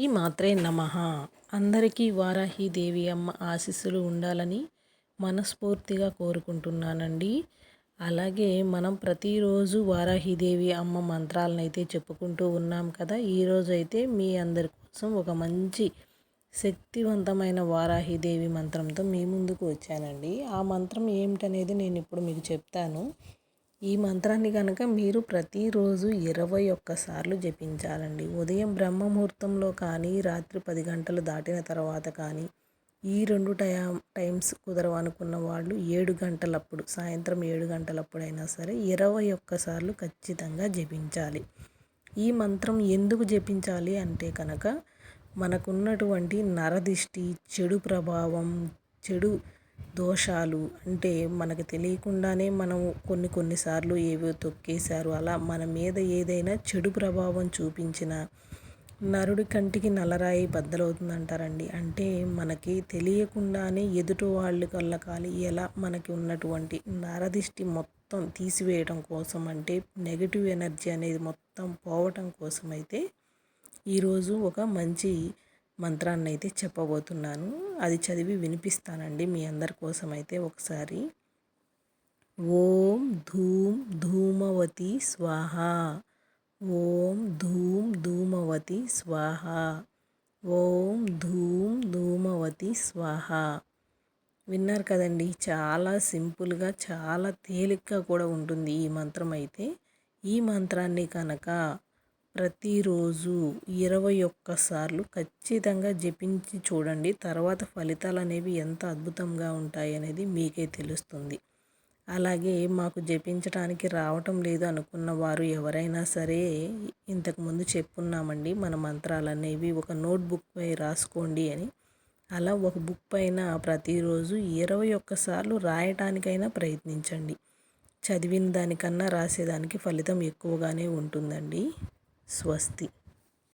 ఈ మాత్రే నమ. అందరికీ వారాహిదేవి అమ్మ ఆశీస్సులు ఉండాలని మనస్ఫూర్తిగా కోరుకుంటున్నానండి. అలాగే మనం ప్రతిరోజు వారాహిదేవి అమ్మ మంత్రాలను అయితే చెప్పుకుంటూ ఉన్నాం కదా. ఈరోజు అయితే మీ అందరి కోసం ఒక మంచి శక్తివంతమైన వారాహిదేవి మంత్రంతో మీ ముందుకు వచ్చానండి. ఆ మంత్రం ఏమిటనేది నేను ఇప్పుడు మీకు చెప్తాను. ఈ మంత్రాన్ని కనుక మీరు ప్రతిరోజు ఇరవై ఒక్కసార్లు జపించాలండి. ఉదయం బ్రహ్మముహూర్తంలో కానీ రాత్రి పది గంటలు దాటిన తర్వాత కానీ ఈ రెండు టైం టైమ్స్ కుదరవనుకున్న వాళ్ళు ఏడు గంటలప్పుడు సాయంత్రం ఏడు గంటలప్పుడైనా సరే ఇరవై ఒక్కసార్లు ఖచ్చితంగా జపించాలి. ఈ మంత్రం ఎందుకు జపించాలి అంటే కనుక మనకున్నటువంటి నరదిష్టి చెడు ప్రభావం చెడు దోషాలు అంటే మనకు తెలియకుండానే మనం కొన్ని కొన్నిసార్లు ఏవో తొక్కేశారు. అలా మన మీద ఏదైనా చెడు ప్రభావం చూపించిన నరుడి కంటికి నల్లరాయి బద్దలవుతుంది అంటారండి అంటే మనకి తెలియకుండానే ఎదుటి వాళ్ళు కళ్ళకాలి ఎలా మనకి ఉన్నటువంటి నరదిష్టి మొత్తం తీసివేయడం కోసం అంటే నెగిటివ్ ఎనర్జీ అనేది మొత్తం పోవటం కోసం అయితే ఈరోజు ఒక మంచి మంత్రాన్ని అయితే చెప్పబోతున్నాను. అది చదివి వినిపిస్తానండి మీ అందరి కోసం అయితే ఒకసారి. ఓం ధూమ్ ధూమవతి స్వాహ. ఓం ధూమ్ ధూమవతి స్వాహ. ఓం ధూమ్ ధూమవతి స్వాహ. విన్నారు కదండి చాలా సింపుల్గా చాలా తేలిగ్గా కూడా ఉంటుంది ఈ మంత్రం అయితే. ఈ మంత్రాన్ని కనుక ప్రతిరోజు ఇరవై ఒక్కసార్లు ఖచ్చితంగా జపించి చూడండి. తర్వాత ఫలితాలు అనేవి ఎంత అద్భుతంగా ఉంటాయి అనేది మీకే తెలుస్తుంది. అలాగే మాకు జపించడానికి రావటం లేదు అనుకున్న వారు ఎవరైనా సరే ఇంతకుముందు చెప్పున్నామండి. మన మంత్రాలు అనేవి ఒక నోట్బుక్ పై రాసుకోండి అని. అలా ఒక బుక్ పైన ప్రతిరోజు ఇరవై ఒక్కసార్లు రాయటానికైనా ప్రయత్నించండి. చదివిన దానికన్నా రాసేదానికి ఫలితం ఎక్కువగానే ఉంటుందండి. స్వస్తి.